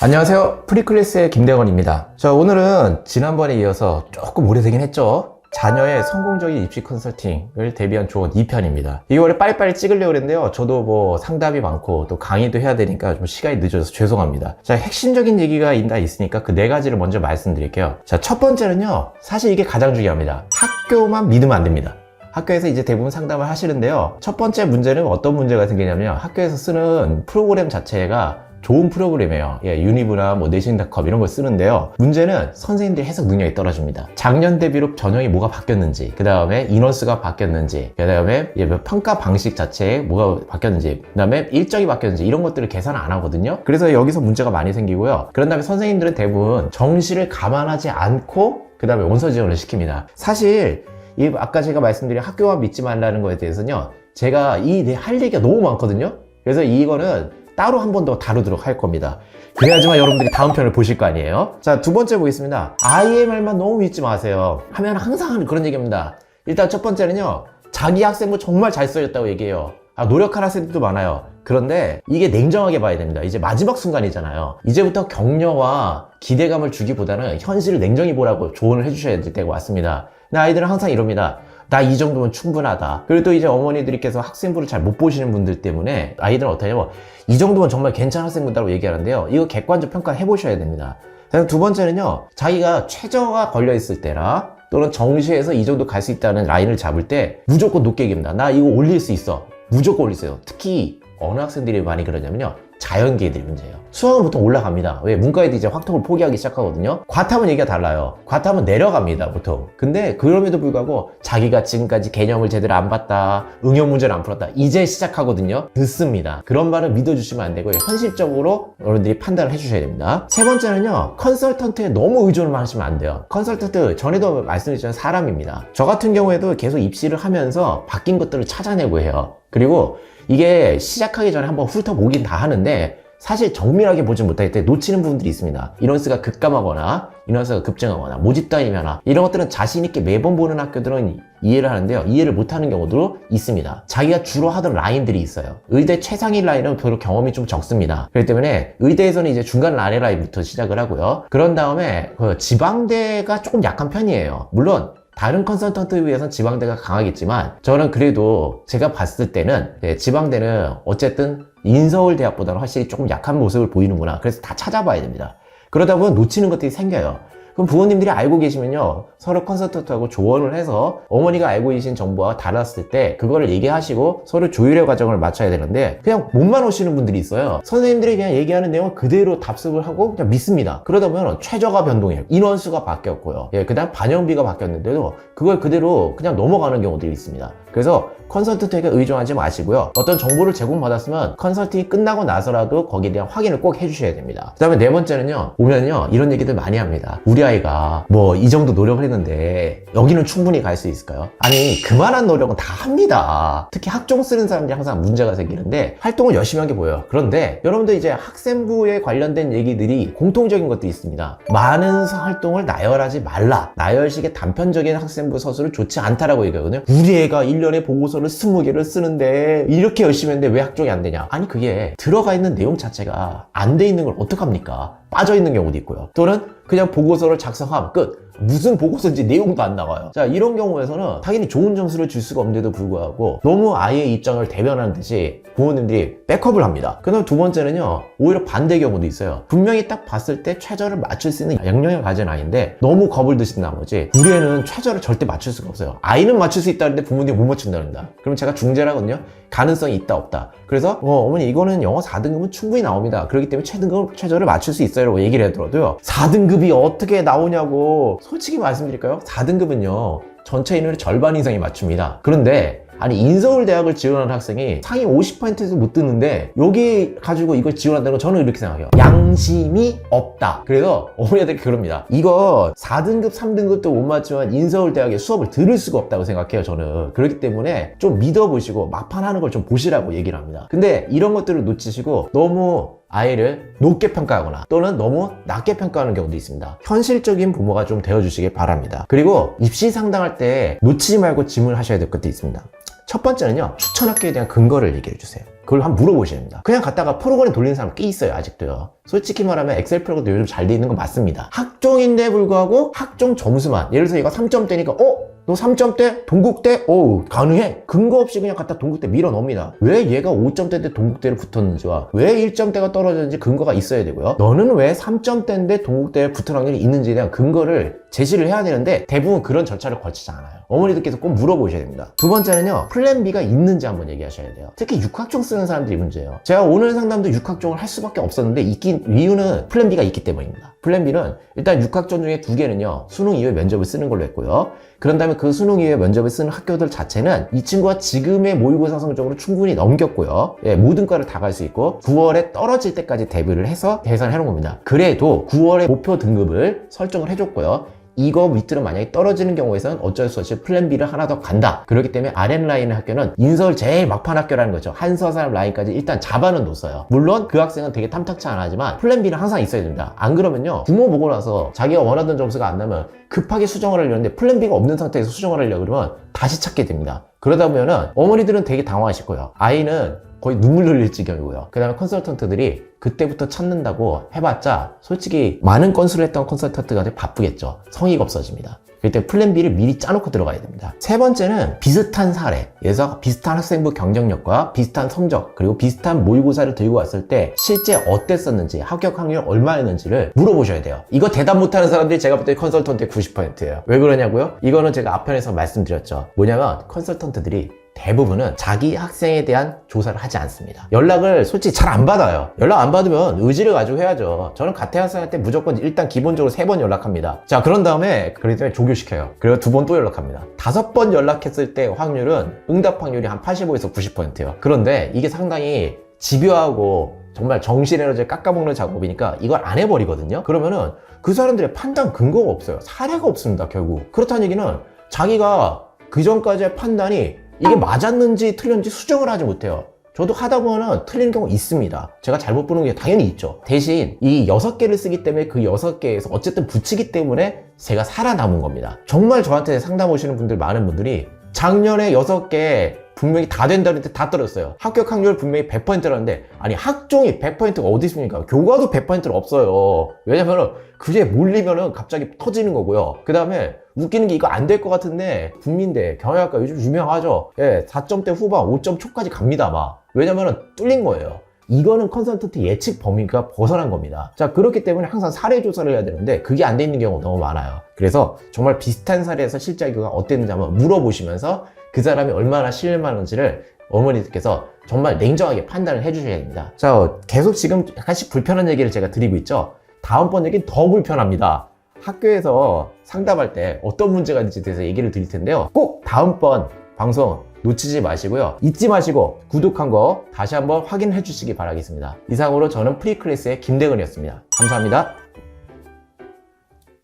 안녕하세요. 프리클래스의 김대건입니다. 자, 오늘은 지난번에 이어서 조금 오래되긴 했죠. 자녀의 성공적인 입시 컨설팅을 대비한 조언 2편입니다. 이거 원래 빨리빨리 찍으려고 그랬는데요. 저도 뭐 상담이 많고 또 강의도 해야 되니까 좀 시간이 늦어서 죄송합니다. 자, 핵심적인 얘기가 있다 있으니까 그 네 가지를 먼저 말씀드릴게요. 자, 첫 번째는요. 사실 이게 가장 중요합니다. 학교만 믿으면 안 됩니다. 학교에서 이제 대부분 상담을 하시는데요. 첫 번째 문제는 어떤 문제가 생기냐면 학교에서 쓰는 프로그램 자체가 좋은 프로그램이에요. 예, 유니브나 뭐 내신닷컴 이런 걸 쓰는데요. 문제는 선생님들이 해석 능력이 떨어집니다. 작년 대비로 전형이 뭐가 바뀌었는지, 그 다음에 인원수가 바뀌었는지, 그 다음에 예, 뭐 평가 방식 자체에 뭐가 바뀌었는지, 그 다음에 일정이 바뀌었는지 이런 것들을 계산을 안 하거든요. 그래서 여기서 문제가 많이 생기고요. 그런 다음에 선생님들은 대부분 정시를 감안하지 않고 그 다음에 원서 지원을 시킵니다. 사실 이 아까 제가 말씀드린 학교만 믿지 말라는 거에 대해서는요. 제가 이 할 얘기가 너무 많거든요. 그래서 이거는 따로 한 번 더 다루도록 할 겁니다. 그래야지만 여러분들이 다음 편을 보실 거 아니에요? 자, 두 번째 보겠습니다. 말만 너무 믿지 마세요. 하면 항상 하는 그런 얘기입니다. 일단 첫 번째는요. 자기 학생부 정말 잘 써졌다고 얘기해요. 아, 노력한 학생들도 많아요. 그런데 이게 냉정하게 봐야 됩니다. 이제 마지막 순간이잖아요. 이제부터 격려와 기대감을 주기보다는 현실을 냉정히 보라고 조언을 해주셔야 될 때가 왔습니다. 근데 아이들은 항상 이럽니다. 나 이 정도면 충분하다. 그리고 또 이제 어머니들께서 학생부를 잘 못 보시는 분들 때문에 아이들은 어떻게 하냐면 이 정도면 정말 괜찮은 학생부다고 얘기하는데요. 이거 객관적 평가 해 보셔야 됩니다. 두 번째는요. 자기가 최저가 걸려 있을 때나 또는 정시에서 이 정도 갈 수 있다는 라인을 잡을 때 무조건 높게 얘기합니다. 나 이거 올릴 수 있어. 무조건 올리세요. 특히 어느 학생들이 많이 그러냐면요. 자연계들이 문제예요. 수학은 보통 올라갑니다. 왜? 문과애들이 이제 확통을 포기하기 시작하거든요. 과탐은 얘기가 달라요. 과탐은 내려갑니다, 보통. 근데 그럼에도 불구하고 자기가 지금까지 개념을 제대로 안 봤다, 응용 문제를 안 풀었다, 이제 시작하거든요. 늦습니다. 그런 말을 믿어주시면 안 되고요. 현실적으로 여러분들이 판단을 해주셔야 됩니다. 세 번째는요, 컨설턴트에 너무 의존을 하시면 안 돼요. 컨설턴트, 전에도 말씀드렸지만 사람입니다. 저 같은 경우에도 계속 입시를 하면서 바뀐 것들을 찾아내고 해요. 그리고 이게 시작하기 전에 한번 훑어보긴 다 하는데 사실 정밀하게 보지 못할 때 놓치는 부분들이 있습니다. 인원수가 급감하거나 인원수가 급증하거나 모집 따위면하 이런 것들은 자신 있게 매번 보는 학교들은 이해를 하는데요. 이해를 못하는 경우도 있습니다. 자기가 주로 하던 라인들이 있어요. 의대 최상위 라인은 별로 경험이 좀 적습니다. 그렇기 때문에 의대에서는 이제 중간 아래 라인부터 시작을 하고요. 그런 다음에 그 지방대가 조금 약한 편이에요. 물론 다른 컨설턴트에 비해서는 지방대가 강하겠지만 저는 그래도 제가 봤을 때는 네, 지방대는 어쨌든 인서울대학보다는 확실히 조금 약한 모습을 보이는구나. 그래서 다 찾아봐야 됩니다. 그러다 보면 놓치는 것들이 생겨요. 그럼 부모님들이 알고 계시면요. 서로 컨설턴트하고 조언을 해서 어머니가 알고 계신 정보와 달랐을 때 그거를 얘기하시고 서로 조율의 과정을 맞춰야 되는데 그냥 몸만 오시는 분들이 있어요. 선생님들이 그냥 얘기하는 내용을 그대로 답습을 하고 그냥 믿습니다. 그러다 보면 최저가 변동해요. 인원수가 바뀌었고요. 예, 그 다음 반영비가 바뀌었는데도 그걸 그대로 그냥 넘어가는 경우들이 있습니다. 그래서 컨설턴트에게 의존하지 마시고요. 어떤 정보를 제공받았으면 컨설팅이 끝나고 나서라도 거기에 대한 확인을 꼭 해주셔야 됩니다. 그 다음에 네 번째는요. 오면요. 이런 얘기들 많이 합니다. 우리 아이가 뭐 이 정도 노력을 했는데 여기는 충분히 갈 수 있을까요? 아니 그만한 노력은 다 합니다. 특히 학종 쓰는 사람들이 항상 문제가 생기는데 활동을 열심히 한 게 보여요. 그런데 여러분들 이제 학생부에 관련된 얘기들이 공통적인 것도 있습니다. 많은 활동을 나열하지 말라. 나열식의 단편적인 학생부 서술은 좋지 않다라고 얘기하거든요. 우리 애가 1 년에 보고서를 20개를 쓰는데 이렇게 열심히 했는데 왜 학종이 안 되냐? 아니 그게 들어가 있는 내용 자체가 안 돼 있는 걸 어떡합니까? 빠져 있는 경우도 있고요. 또는 그냥 보고서를 작성하면 끝. 무슨 보고서인지 내용도 안 나와요. 자, 이런 경우에서는 당연히 좋은 점수를 줄 수가 없는데도 불구하고 너무 아이의 입장을 대변하는 듯이 부모님들이 백업을 합니다. 그 다음 두 번째는요, 오히려 반대 경우도 있어요. 분명히 딱 봤을 때 최저를 맞출 수 있는 양념을 가진 아이인데 너무 겁을 드신 나머지 우리 애는 최저를 절대 맞출 수가 없어요. 아이는 맞출 수 있다는데 부모님이 못 맞춘다는다. 그럼 제가 중재라거든요. 가능성이 있다 없다. 그래서 어, 어머니 이거는 영어 4등급은 충분히 나옵니다. 그렇기 때문에 최등급 최저를 맞출 수 있어요. 라고 얘기를 하더라도요. 4등급이 어떻게 나오냐고 솔직히 말씀드릴까요? 4등급은요. 전체 인원의 절반 이상이 맞춥니다. 그런데 아니 인서울 대학을 지원하는 학생이 상위 50%에서 못 듣는데 여기 가지고 이걸 지원한다는 건 저는 이렇게 생각해요 양심이 없다 그래서 어머니들이 그럽니다 이거 4등급 3등급도 못 맞지만 인서울 대학의 수업을 들을 수가 없다고 생각해요 저는 그렇기 때문에 좀 믿어보시고 막판 하는 걸 좀 보시라고 얘기를 합니다 근데 이런 것들을 놓치시고 너무 아이를 높게 평가하거나 또는 너무 낮게 평가하는 경우도 있습니다. 현실적인 부모가 좀 되어주시길 바랍니다. 그리고 입시 상담할 때 놓치지 말고 질문을 하셔야 될 것도 있습니다. 첫 번째는요, 추천 학교에 대한 근거를 얘기해 주세요. 그걸 한번 물어보셔야 됩니다. 그냥 갖다가 프로그램 돌리는 사람 꽤 있어요, 아직도요. 솔직히 말하면 엑셀 프로그램도 요즘 잘 돼 있는 건 맞습니다. 학종인데 불구하고 학종 점수만. 예를 들어서 얘가 3점대니까, 어? 너 3점대? 동국대? 오, 가능해? 근거 없이 그냥 갖다 동국대 밀어 넣습니다. 왜 얘가 5점대인데 동국대를 붙었는지와 왜 1점대가 떨어졌는지 근거가 있어야 되고요. 너는 왜 3점대인데 동국대에 붙을 확률이 있는지에 대한 근거를 제시를 해야 되는데 대부분 그런 절차를 거치지 않아요. 어머니들께서 꼭 물어보셔야 됩니다. 두 번째는요, 플랜 B가 있는지 한번 얘기하셔야 돼요. 특히 육학종 쓰는 사람들이 문제예요. 제가 오늘 상담도 육학종을 할 수밖에 없었는데 있긴 이유는 플랜 B가 있기 때문입니다. 플랜 B는 일단 육학종 중에 두 개는요, 수능 이후에 면접을 쓰는 걸로 했고요. 그런 다음에 그 수능 이후에 면접을 쓰는 학교들 자체는 이 친구가 지금의 모의고사 성적으로 충분히 넘겼고요. 예, 모든 과를 다 갈 수 있고 9월에 떨어질 때까지 대비를 해서 계산을 해놓은 겁니다. 그래도 9월에 목표 등급을 설정을 해줬고요. 이거 밑으로 만약에 떨어지는 경우에서는 어쩔 수 없이 플랜 B를 하나 더 간다. 그렇기 때문에 아랫라인의 학교는 인서울 제일 막판 학교라는 거죠. 한서산 라인까지 일단 잡아는 뒀어요. 물론 그 학생은 되게 탐탁치 않아 하지만 플랜 B는 항상 있어야 됩니다. 안 그러면요. 부모 보고 나서 자기가 원하던 점수가 안 나면 급하게 수정을 하려는데 플랜 B가 없는 상태에서 수정을 하려고 그러면 다시 찾게 됩니다. 그러다 보면은 어머니들은 되게 당황하실 거예요. 아이는 거의 눈물 흘릴 지경이고요. 그 다음에 컨설턴트들이 그때부터 찾는다고 해봤자 솔직히 많은 건수를 했던 컨설턴트가 바쁘겠죠. 성의가 없어집니다. 그럴 때 플랜 B를 미리 짜놓고 들어가야 됩니다. 세 번째는 비슷한 사례. 그래서 비슷한 학생부 경쟁력과 비슷한 성적, 그리고 비슷한 모의고사를 들고 왔을 때 실제 어땠었는지, 합격 확률 얼마였는지를 물어보셔야 돼요. 이거 대답 못하는 사람들이 제가 볼 때 컨설턴트의 90%예요. 왜 그러냐고요? 이거는 제가 앞편에서 말씀드렸죠. 뭐냐면 컨설턴트들이 대부분은 자기 학생에 대한 조사를 하지 않습니다. 연락을 솔직히 잘 안 받아요. 연락 안 받으면 의지를 가지고 해야죠. 저는 가태 학생한테 무조건 일단 기본적으로 세 번 연락합니다. 자, 그런 다음에 그러기 때문에 조교시켜요. 그리고 두 번 또 연락합니다. 다섯 번 연락했을 때 확률은 응답 확률이 한 85에서 90%예요. 그런데 이게 상당히 집요하고 정말 정신 에너지를 깎아먹는 작업이니까 이걸 안 해버리거든요. 그러면은 그 사람들의 판단 근거가 없어요. 사례가 없습니다, 결국. 그렇다는 얘기는 자기가 그 전까지의 판단이 이게 맞았는지 틀렸는지 수정을 하지 못해요. 저도 하다 보면 틀린 경우 있습니다. 제가 잘못 보는 게 당연히 있죠. 대신 이 여섯 개를 쓰기 때문에 그 여섯 개에서 어쨌든 붙이기 때문에 제가 살아남은 겁니다. 정말 저한테 상담 오시는 분들 많은 분들이 작년에 여섯 개 분명히 다 된다는 데 다 떨어졌어요. 합격 확률 분명히 100%라는데 아니 학종이 100%가 어디 있습니까? 교과도 100%가 없어요. 왜냐면은 그게 몰리면은 갑자기 터지는 거고요. 그 다음에 웃기는 게 이거 안 될 것 같은데 국민대 경영학과 요즘 유명하죠. 예, 4점대 후반 5점 초까지 갑니다 막. 왜냐면은 뚫린 거예요. 이거는 컨설턴트 예측 범위가 벗어난 겁니다. 자, 그렇기 때문에 항상 사례 조사를 해야 되는데 그게 안 돼 있는 경우가 너무 많아요. 그래서 정말 비슷한 사례에서 실제 학교가 어땠는지 한번 물어보시면서 그 사람이 얼마나 신뢰하는지를 어머니들께서 정말 냉정하게 판단을 해주셔야 됩니다. 자, 계속 지금 약간씩 불편한 얘기를 제가 드리고 있죠. 다음번 얘기는 더 불편합니다. 학교에서 상담할 때 어떤 문제가 있는지 대해서 얘기를 드릴 텐데요. 꼭 다음번 방송 놓치지 마시고요. 잊지 마시고 구독한 거 다시 한번 확인해 주시기 바라겠습니다. 이상으로 저는 프리클래스의 김대근이었습니다. 감사합니다.